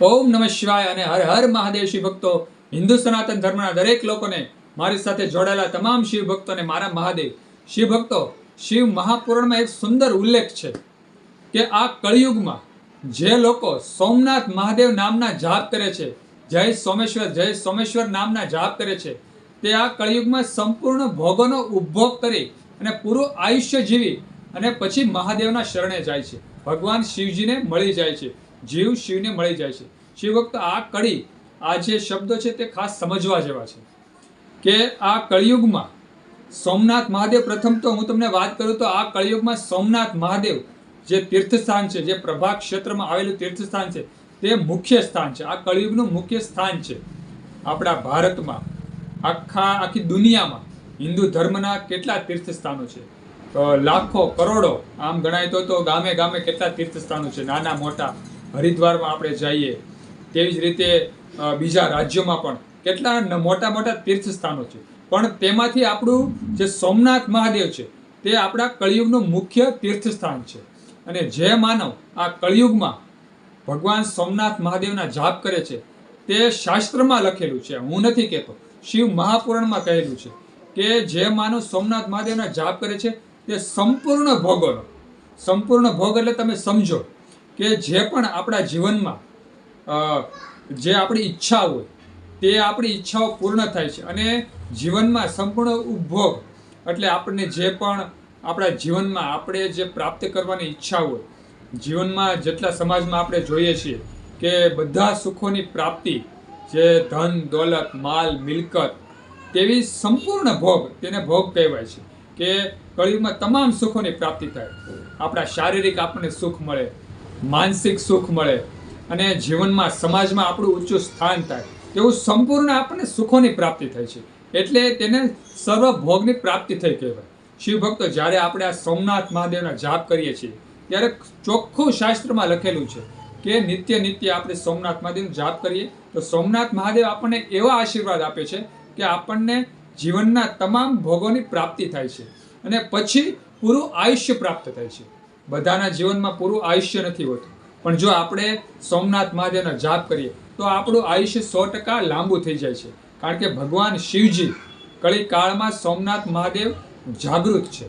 ઓમ નમઃ શિવાય અને હર હર મહાદેવ શિવ ભક્તો, હિન્દુ સનાતન ધર્મના દરેક લોકોને મારી સાથે જોડાયેલા તમામ શિવ ભક્તોને મારા મહાદેવ. શિવ ભક્તો, શિવ મહાપુરાણમાં એક સુંદર ઉલ્લેખ છે કે આ કળિયુગમાં જે લોકો સોમનાથ મહાદેવ નામના જાપ કરે છે, જય સોમેશ્વર જય સોમેશ્વર નામના જાપ કરે છે, તે આ કળિયુગમાં સંપૂર્ણ ભોગોનો ઉપભોગ કરી અને પૂરું આયુષ્ય જીવી અને પછી મહાદેવના શરણે જાય છે. ભગવાન શિવજીને મળી જાય છે. જીવ શિવને મળી જાય છે. શિવ ભક્ત આ કડી આ જે શબ્દો છે તે ખાસ સમજવા જેવા છે. કે આ કળિયુગમાં સોમનાથ મહાદેવ, પ્રથમ તો હું તમને વાત કરું તો આ કળિયુગમાં સોમનાથ મહાદેવ જે તીર્થસ્થાન છે, જે પ્રભા ક્ષેત્રમાં આવેલું તીર્થસ્થાન છે, તે મુખ્ય સ્થાન છે. આ કળિયુગનું મુખ્ય સ્થાન છે. આપણા ભારતમાં, આખા, આખી દુનિયામાં હિન્દુ ધર્મના કેટલા તીર્થસ્થાનો છે? લાખો, કરોડો, આમ ગણાય તો ગામે ગામે કેટલા તીર્થસ્થાનો છે? નાના, મોટા હરિદ્વારમાં આપણે જઈએ, તેવી જ રીતે બીજા રાજ્યોમાં પણ કેટલા મોટા મોટા તીર્થસ્થાનો છે. પણ તેમાંથી આપણું જે સોમનાથ મહાદેવ છે, તે આપણા કળિયુગનું મુખ્ય તીર્થસ્થાન છે. અને જે માનવ આ કળિયુગમાં ભગવાન સોમનાથ મહાદેવના જાપ કરે છે, તે શાસ્ત્રમાં લખેલું છે. હું નથી કહેતો, શિવ મહાપુરાણમાં કહેલું છે કે જે માનવ સોમનાથ મહાદેવના જાપ કરે છે, તે સંપૂર્ણ ભોગોનો. સંપૂર્ણ ભોગ એટલે તમે સમજો. કે જે પણ આપણા જીવનમાં જે આપણી ઈચ્છા હોય, તે આપણી ઈચ્છાઓ પૂર્ણ થાય છે અને જીવનમાં સંપૂર્ણ ઉપભોગ, એટલે આપણને જે પણ આપણા જીવનમાં આપણે જે પ્રાપ્ત કરવાની ઈચ્છા હોય, જીવનમાં જેટલા સમાજમાં આપણે જોઈએ છીએ કે બધા સુખોની પ્રાપ્તિ, જે ધન, દોલત, માલ, મિલકત, તેવી સંપૂર્ણ ભોગ, તેને ભોગ કહેવાય છે કે કળિયુગમાં તમામ સુખોની પ્રાપ્તિ થાય. આપણા શારીરિક આપણને સુખ મળે માનસિક સુખ મળે અને જીવનમાં સમાજમાં આપણું ઊંચું સ્થાન થાય. તેવું સંપૂર્ણ આપણને સુખોની પ્રાપ્તિ થાય છે. એટલે તેને સર્વ ભોગની પ્રાપ્તિ થઈ કહેવાય. શિવ ભક્તો જ્યારે આપણે આ સોમનાથ મહાદેવના જાપ કરીએ છીએ, ત્યારે ચોખ્ખું શાસ્ત્રમાં લખેલું છે કે નિત્ય નિત્ય આપણે સોમનાથ મહાદેવનો જાપ કરીએ. તો સોમનાથ મહાદેવ આપણને એવા આશીર્વાદ આપે છે કે આપણને જીવનના તમામ ભોગોની પ્રાપ્તિ થાય છે અને પછી પૂરું આયુષ્ય પ્રાપ્ત થાય છે. બધાના જીવનમાં પૂરું આયુષ્ય નથી હોતું. પણ જો આપણે સોમનાથ મહાદેવનો જાપ કરીએ, તો આપણું આયુષ્ય સો ટકા લાંબુ થઈ જાય છે. કારણ કે ભગવાન શિવજી કળી કાળમાં સોમનાથ મહાદેવ જાગૃત છે.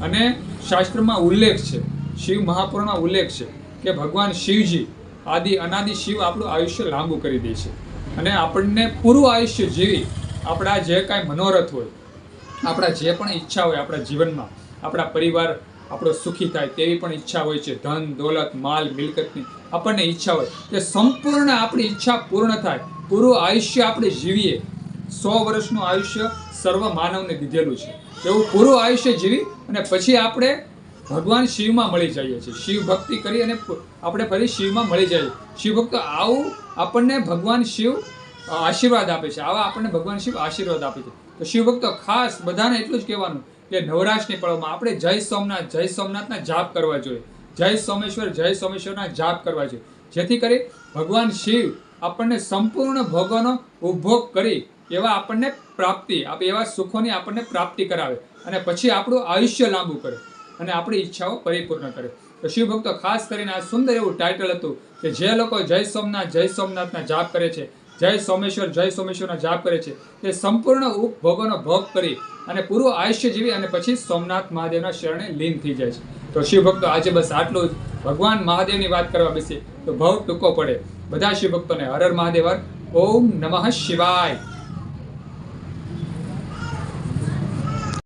અને શાસ્ત્રમાં ઉલ્લેખ છે, શિવ મહાપુરાણમાં ઉલ્લેખ છે, કે ભગવાન શિવજી આદિ અનાદિ શિવ આપણું આયુષ્ય લાંબુ કરી દે છે. અને આપણને પૂરું આયુષ્ય જીવી આપણા જે કાંઈ મનોરથ હોય, આપણા જે પણ ઈચ્છા હોય આપણા જીવનમાં, આપણા પરિવાર આપણો સુખી થાય તેવી પણ ઈચ્છા હોય છે. ધન, દોલત, માલ, મિલકતની આપણને ઈચ્છા હોય. તે સંપૂર્ણ આપણી ઈચ્છા પૂર્ણ થાય. પૂરું આયુષ્ય આપણે જીવીએ. સો વર્ષનું આયુષ્ય સર્વ માનવને દીધેલું છે. એવું પૂરું આયુષ્ય જીવી અને પછી આપણે ભગવાન શિવમાં મળી જઈએ છીએ. શિવ ભક્તિ કરી અને આપણે ફરી શિવમાં મળી જઈએ. શિવ ભક્ત આવું આપણને ભગવાન શિવ આશીર્વાદ આપે છે. આવા આપણને ભગવાન શિવ આશીર્વાદ આપે છે. તો શિવ ભક્તો ખાસ બધાને એટલું જ કહેવાનું કે નવરાશની પળોમાં આપણે જય સોમનાથ, જય સોમનાથના જાપ કરવા જોઈએ. જય સોમેશ્વર, જય સોમેશ્વરના જાપ કરવા જોઈએ. જેથી કરી ભગવાન શિવ આપણને સંપૂર્ણ ભોગોનો ઉપભોગ કરી એવા આપણને પ્રાપ્તિ એવા સુખોની આપણને પ્રાપ્તિ કરાવે અને પછી આપણું આયુષ્ય લાંબુ કરે અને આપણી ઈચ્છાઓ પરિપૂર્ણ કરે. તો શિવ ભક્તો ખાસ કરીને આ સુંદર એવું ટાઇટલ હતું કે જે લોકો જય સોમનાથ, જય સોમનાથના જાપ કરે છે જય સોમેશ્વર, જય સોમેશ્વરનો જાપ કરે છે. તે સંપૂર્ણ ઉપભોગોનો ભોગ કરી અને પૂરું આયુષ્ય જીવી અને પછી સોમનાથ મહાદેવના શરણે લીન થઈ જાય છે. તો શિવ ભક્તો આજે બસ આટલું જ. ભગવાન મહાદેવની વાત કરવા બેસીએ તો ભાવ ટૂંકો પડે. બધા શિવભક્તોને હરર હર હર મહાદેવ ઓમ નમઃ શિવાય.